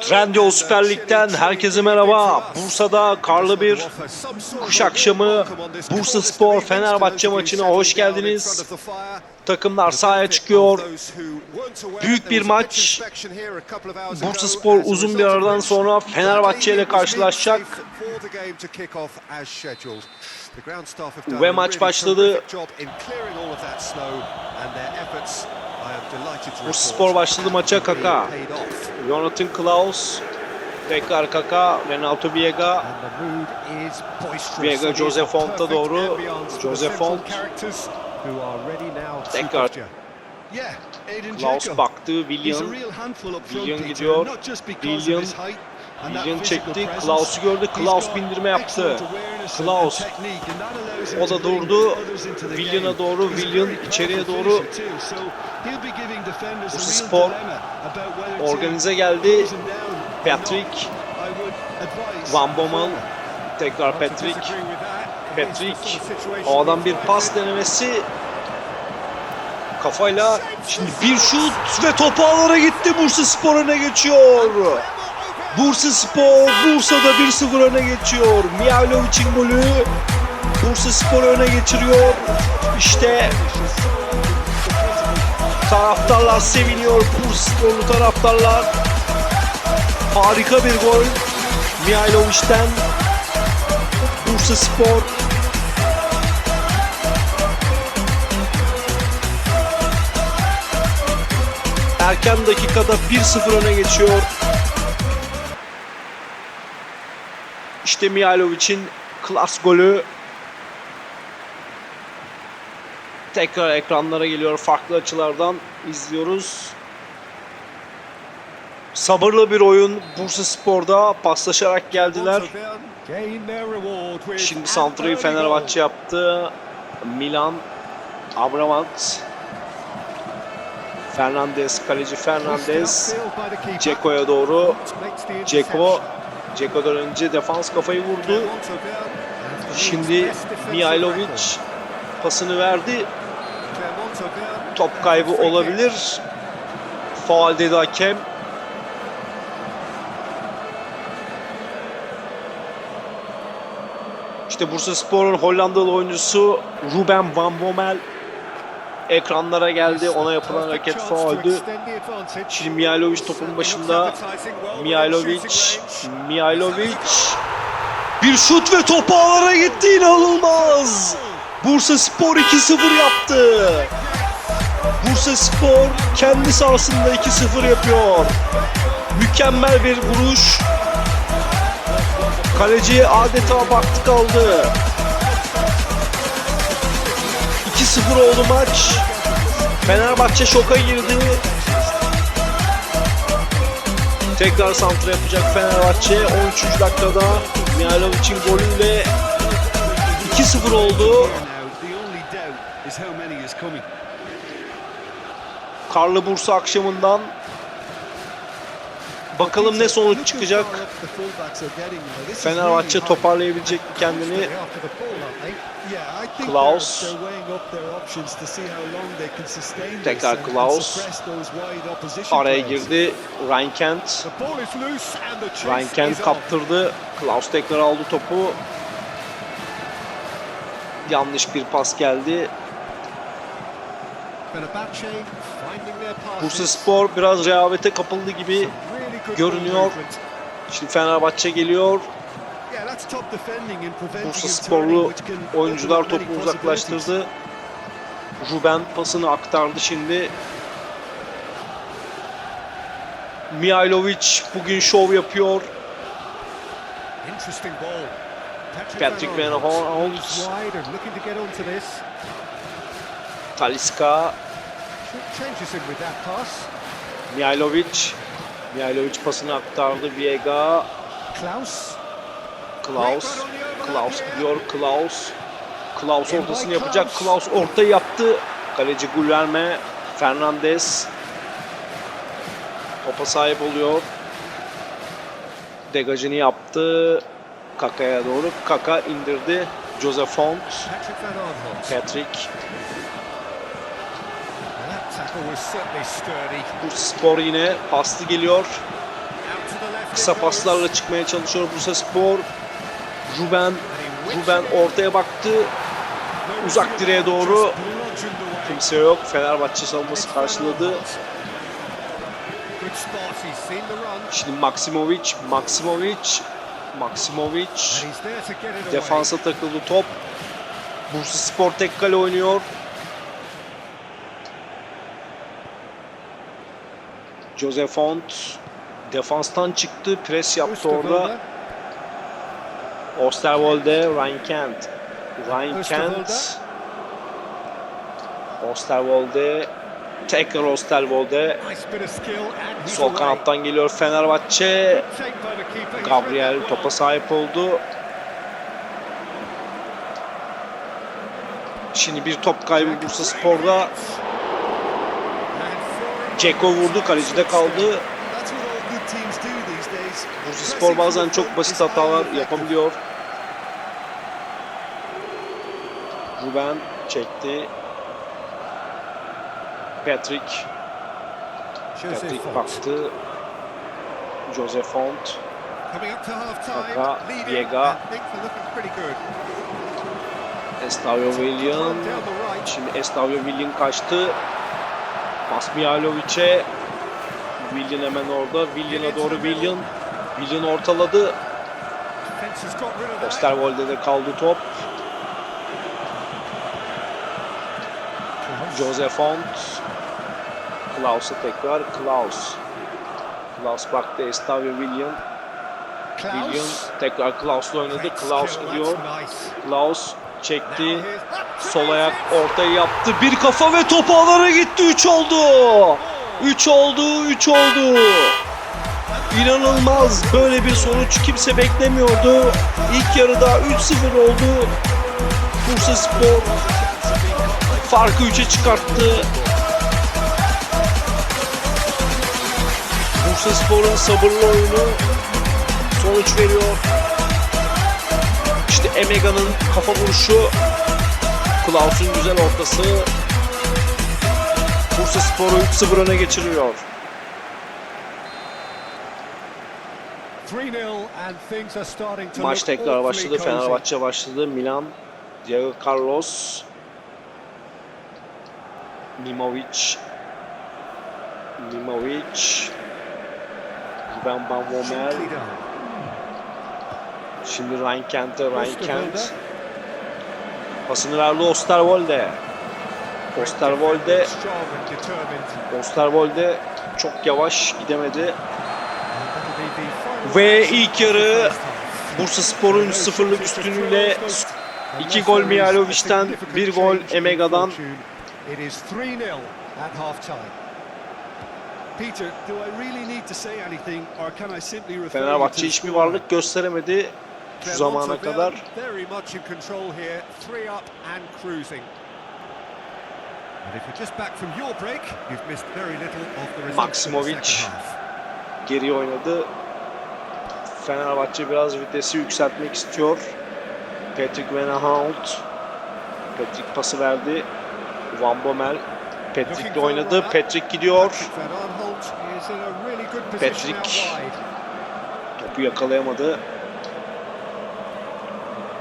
Trendyol Süper Lig'den herkese merhaba. Bursa'da karlı bir kuş akşamı Bursa Spor Fenerbahçe maçına hoş geldiniz. Takımlar sahaya çıkıyor. Büyük bir maç. Bursa Spor uzun bir aradan sonra Fenerbahçe ile karşılaşacak. Ve maç başladı. Bursa Spor başladı maça Kaka. Jonathan Klaus. Tekrar Kaka. Renato Viega. Viega Jose Font'a doğru. Jose Font. Tekrar Klaus baktı. William. William gidiyor. William. William çekti. Klaus'u gördü. Klaus bindirme yaptı. Klaus. O da durdu. William'a doğru. William içeriye doğru. Spor organize geldi. Patrick. Van Bommel. Tekrar Patrick. Patrick. O adam bir pas denemesi. Kafayla şimdi bir şut ve top ağlara gitti. Bursa Spor öne geçiyor. Bursa Spor Bursa'da 1-0 öne geçiyor. Mihailovic'in golü Bursa Spor öne geçiriyor. İşte taraftarlar seviniyor. Bursa Sporlu taraftarlar. Harika bir gol. Mihailovic'ten Bursa Spor erken dakikada 1-0 öne geçiyor. İşte Mihailovic'in klas golü. Tekrar ekranlara geliyor. Farklı açılardan izliyoruz. Sabırlı bir oyun Bursa Spor'da paslaşarak geldiler. Şimdi Santra'yı Fenerbahçe yaptı. Milan, Abramat, Fernandez, kaleci Fernandez, Ceko'ya doğru. Ceko, Ceko'dan önce defans kafayı vurdu. Şimdi Mihailovic pasını verdi. Top kaybı olabilir. Faal dedi hakem. İşte Bursa Spor'un Hollandalı oyuncusu Ruben Van Bommel ekranlara geldi. Ona yapılan hareket fauldü. Şimdi Mihailovic topun başında. Mihailovic, Mihailovic bir şut ve top ağlara gitti inanılmaz. Bursa Spor 2-0 yaptı. Bursa Spor kendi sahasında 2-0 yapıyor. Mükemmel bir vuruş. Kaleci adeta baktı kaldı. 2-0 oldu maç. Fenerbahçe şoka girdi. Tekrar santra yapacak Fenerbahçe 13. dakikada Mihailovic'in golüyle 2-0 oldu. Karlı Bursa akşamından bakalım ne sonuç çıkacak. Fenerbahçe toparlayabilecek mi kendini? Klaus. Tekrar Klaus. Araya girdi. Ryan Kent. Ryan Kent kaptırdı. Klaus tekrar aldı topu. Yanlış bir pas geldi. Bursa Spor biraz rehavete kapıldı gibi görünüyor. Şimdi Fenerbahçe geliyor. Bursa Sporlu oyuncular topu uzaklaştırdı. Ruben pasını aktardı şimdi. Mihailovic bugün şov yapıyor. Patrick Van Holt, Taliska, Mihailovic. Mihailovic pasını aktardı. Viega, Klaus. Klaus. Klaus gidiyor. Klaus. Klaus ortasını yapacak. Klaus ortayı yaptı. Kaleci Guilherme Fernandez topa sahip oluyor. Degajını yaptı. Kaka'ya doğru. Kaka indirdi. Jose Font. Patrick Bu spor yine paslı geliyor. Kısa paslarla çıkmaya çalışıyor Bursaspor. Ruben, Ruben ortaya baktı. uzak direğe doğru. Kimse yok. Fenerbahçe savunması karşıladı. Şimdi Maksimovic, Maksimovic, Maksimovic. Defansa takıldı top. Bursaspor tek kale oynuyor. Jose Font defanstan çıktı. Pres yaptı orada. Oosterwolde. Osterwolde, Ryan Kent. Ryan. Kent. Osterwolde. Tekrar Osterwolde. Sol kanattan geliyor Fenerbahçe. Gabriel topa sahip oldu. Şimdi bir top kaybı Bursa Spor'da. Ceko vurdu, kalecide kaldı. Bursa Spor bazen çok basit hatalar yapabiliyor. Ruben çekti. Patrick, Patrick baktı. Jose Font. Kaka, Viega. Estavio right. Şimdi Estavio Willian kaçtı. Pas Mihalovic'e. Willian hemen orada. Willian'a doğru Willian. Willian ortaladı. Osterwolde'de kaldı top. Jose Font. Klaus'a tekrar. Klaus. Klaus baktı Estavio Willian. Willian tekrar Klaus'la oynadı. Klaus gidiyor. Klaus çekti. Sol ayak ortayı yaptı. Bir kafa ve top ağlara gitti. 3 oldu. 3 oldu. 3 oldu. İnanılmaz. Böyle bir sonuç kimse beklemiyordu. İlk yarıda 3-0 oldu. Bursa Spor farkı 3'e çıkarttı. Bursa Spor'un sabırlı oyunu sonuç veriyor. Emega'nın kafa vuruşu, Klaus'un güzel ortası Bursa Spor'u 3-0 öne geçiriyor. 3-0 and things are starting to Maç tekrar başladı. Fenerbahçe başladı. Milan, Diego Carlos, Mimovic, Mimovic, Ruben Van Bommel. Şimdi Ryan Kent'e Ryan. Kent. Pasını verdi Osterwolde. Osterwolde. Osterwolde çok yavaş gidemedi. Ve ilk yarı. Bursa Spor'un 0'lık üstünlüğüyle iki gol Mihalovic'ten, bir gol Emega'dan It is 3-0 at half time. Peter, do I really need to say anything or can I simply refer you to Fenerbahçe hiçbir varlık gösteremedi şu zamana kadar. Maksimovic. Geri oynadı. Fenerbahçe biraz vitesi yükseltmek istiyor. Patrick Van Aanholt. Patrick pası verdi. Van Bommel. Patrick'le oynadı. Patrick gidiyor. Patrick Van Aanholt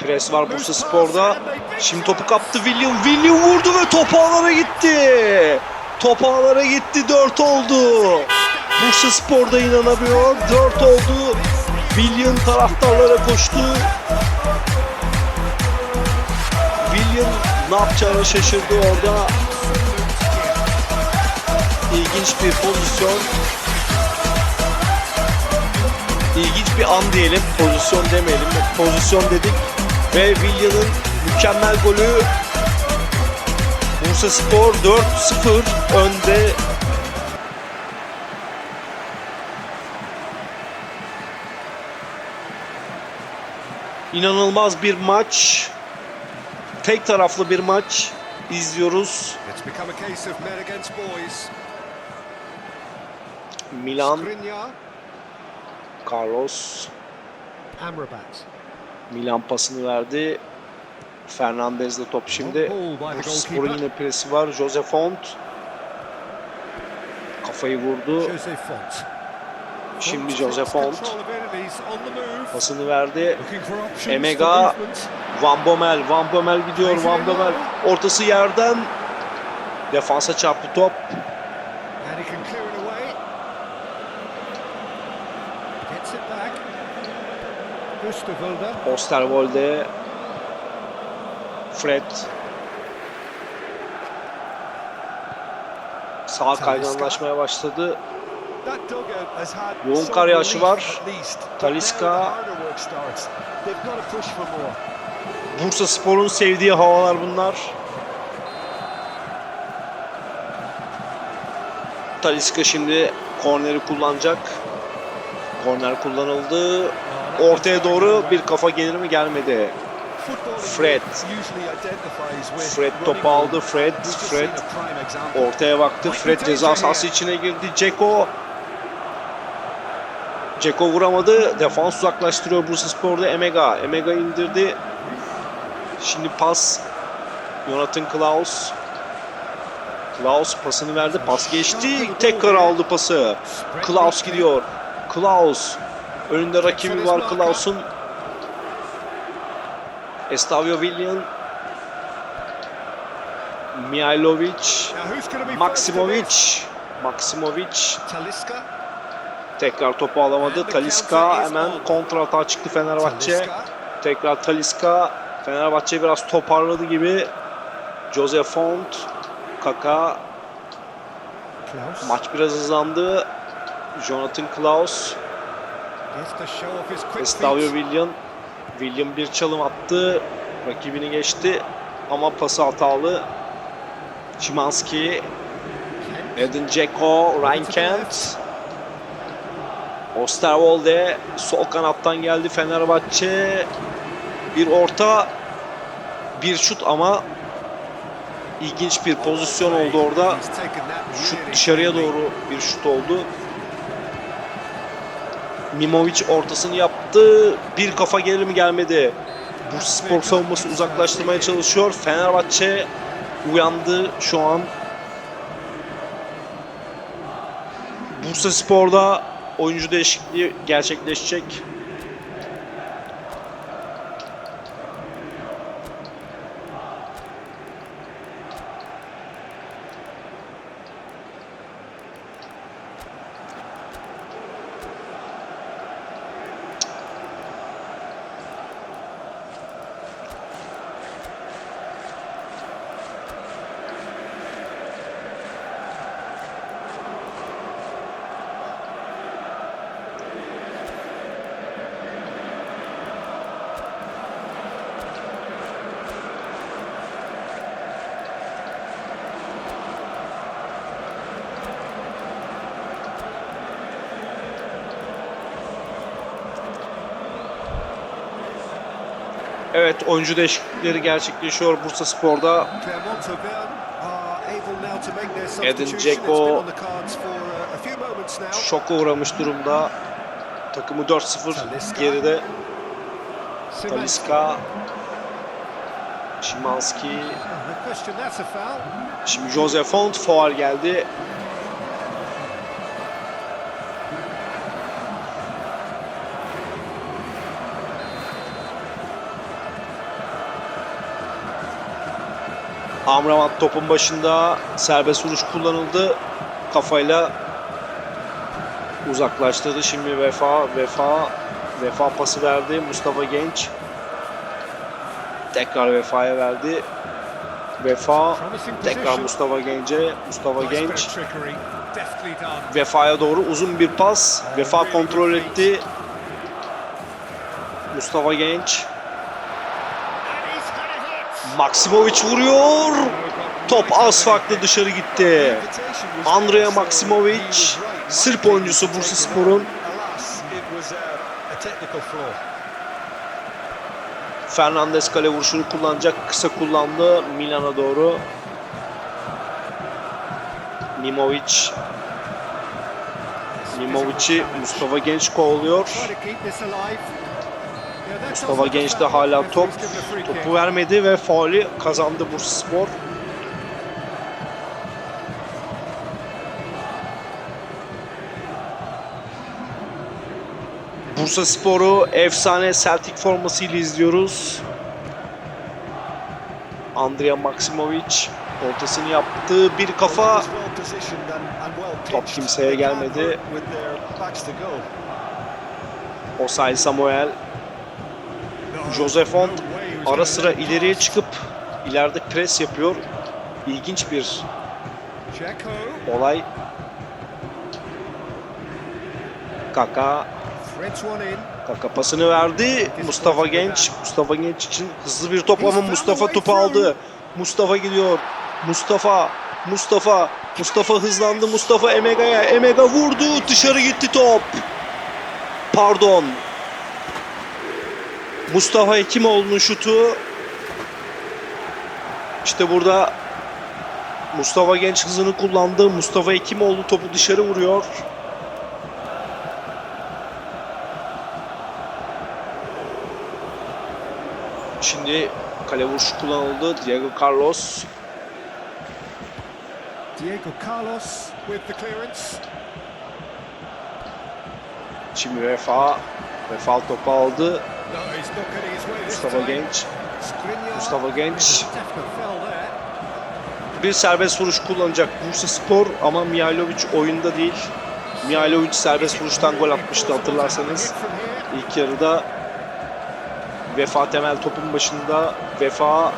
Pres var Bursa Spor'da. Şimdi topu kaptı William. William vurdu ve top ağlara gitti. Top ağlara gitti. 4 oldu. Bursa Spor'da inanamıyor. 4 oldu. William taraftarlara koştu. William ne yapacağını şaşırdı orada. İlginç bir pozisyon. İlginç bir an diyelim. Pozisyon demeyelim. Pozisyon dedik. Ve William'ın mükemmel golü Bursa Spor 4-0 önde. İnanılmaz bir maç. Tek taraflı bir maç izliyoruz. Milan, Carlos, Amrabat. Milan pasını verdi. Fernandez de top şimdi. The Bursa Spor'un yine presi var. Jose Font. Kafayı vurdu. Jose. Şimdi Joseph Font pasını verdi. Emega. Van Bommel, Van Bommel gidiyor. Van Bommel ortası yerden. Defansa çarptı top. Osterwolde. Fred. Sağ kayganlaşmaya başladı. Yoğun kar yağışı var. more. Bursa Spor'un sevdiği havalar bunlar. Taliska şimdi korneri kullanacak. Korner kullanıldı. Ortaya doğru bir kafa gelir mi gelmedi. Fred. Fred topu aldı. Fred, Fred ortaya baktı. Fred ceza sahası içine girdi. Ceko Ceko vuramadı. Defans uzaklaştırıyor Bursa Spor'da Emega. Emega indirdi. Şimdi pas Jonathan Klaus. Klaus pasını verdi. Pas geçti. Tekrar aldı pası. Klaus gidiyor. Klaus. Önünde rakibi var Klaus'un. Estavio Willian. Mihailovic. Maksimovic. Maksimovic tekrar topu alamadı. Taliska hemen kontra atağa çıktı Fenerbahçe. Tekrar Taliska. Fenerbahçe biraz toparladı gibi. Jose Font. Kaka. Maç biraz hızlandı. Jonathan Klaus. Estavio. William. William bir çalım attı. Rakibini geçti. Ama pası hatalı. Szymanski. Edin Dzeko. Ryan Kent. Osterwolde sol kanattan geldi Fenerbahçe. Bir orta, bir şut ama ilginç bir pozisyon oldu orada. Şut dışarıya doğru bir şut oldu. Mimovic ortasını yaptı. Bir kafa gelir mi gelmedi. Bursa Spor savunması uzaklaştırmaya çalışıyor. Fenerbahçe uyandı şu an. Bursa Spor'da oyuncu değişikliği gerçekleşecek. Evet oyuncu değişiklikleri gerçekleşiyor Bursa Spor'da. Edin Dzeko. Şoka uğramış durumda. Takımı 4-0 geride. Taliska. Foul. Şimdi Jose Font faul geldi. Amrabat topun başında serbest vuruş kullanıldı. Kafayla uzaklaştırdı. Şimdi Vefa, Vefa, Vefa pası verdi. Mustafa Genç. Tekrar Vefa'ya verdi. Vefa Tekrar. Mustafa Genç'e. Mustafa Genç. Vefa'ya doğru uzun bir pas. Vefa kontrol etti. Mustafa Genç. Maksimovic vuruyor. Top az farklı dışarı gitti. Andrea Maksimovic, Sırp oyuncusu Bursa Spor'un. Fernandes kale vuruşunu kullanacak. Kısa kullandı Milan'a doğru. Mimovic. Mimovic'i Mustafa Genç kovalıyor. Mustafa Genç de hala top. Topu vermedi ve faulü kazandı Bursa Spor. Bursa Spor'u efsane Celtic formasıyla izliyoruz. Andrea Maksimovic ortasını yaptı. Bir kafa Top kimseye gelmedi. Osay Samuel. Joseph Font ara sıra ileriye çıkıp ileride pres yapıyor. İlginç bir olay. Kaka. Kaka pasını verdi. Mustafa Genç. Mustafa Genç için hızlı bir top ama Mustafa topu aldı. Mustafa gidiyor. Mustafa. Mustafa. Mustafa hızlandı. Mustafa Emega'ya. Emega vurdu. Dışarı gitti top. Pardon. Mustafa Hekimoğlu'nun şutu. İşte burada Mustafa Genç hızını kullandı. Mustafa Hekimoğlu topu dışarı vuruyor. Şimdi kale vuruşu kullanıldı. Diego Carlos. Diego Carlos with the clearance. Şimdi Vefa. Vefa topu aldı. Mustafa. Genç. Mustafa Genç. Bir serbest vuruş kullanacak Bursa Spor ama Mihailovic oyunda değil. Mihailovic serbest vuruştan gol atmıştı hatırlarsanız. İlk yarıda Vefa Temel topun başında. Vefa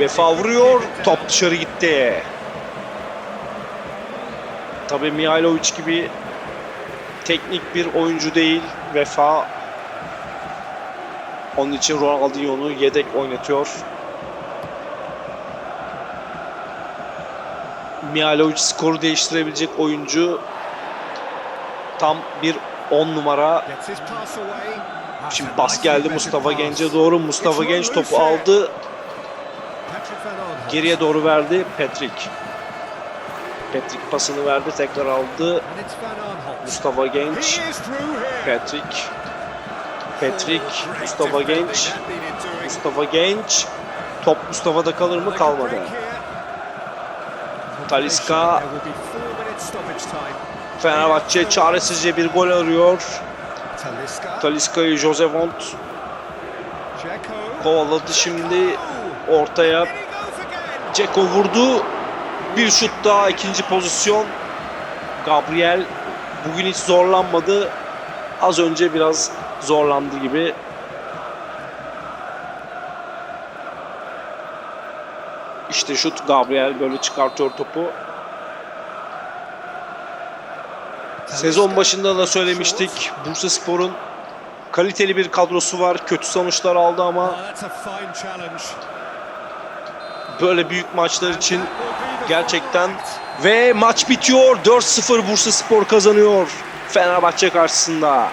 Vefa vuruyor. Top dışarı gitti. Tabii Mihailovic gibi teknik bir oyuncu değil. Vefa onun için Ronaldinho'nu yedek oynatıyor. Mihailovic skoru değiştirebilecek oyuncu. Tam bir 10 numara. Şimdi nicely geldi Mustafa. Genç'e doğru. Mustafa Genç topu aldı. Geriye doğru verdi Patrick. Patrick pasını verdi tekrar aldı. Mustafa Genç. Patrick. Patrick. Mustafa Genç. Mustafa Genç. Top Mustafa'da kalır mı? Kalmadı. time. Fenerbahçe çaresizce bir gol arıyor. Talisca. Talisca'yı Jose Dzeko. kovaladı şimdi ortaya. Ceko vurdu. Bir şut daha ikinci pozisyon. Gabriel bugün hiç zorlanmadı. Az önce biraz zorlandı gibi. İşte şut Gabriel böyle çıkartıyor topu. Sezon başında da söylemiştik. Bursa Spor'un kaliteli bir kadrosu var. Kötü sonuçlar aldı ama that's a fine challenge. böyle büyük maçlar için gerçekten ve maç bitiyor. 4-0 Bursa Spor kazanıyor Fenerbahçe karşısında.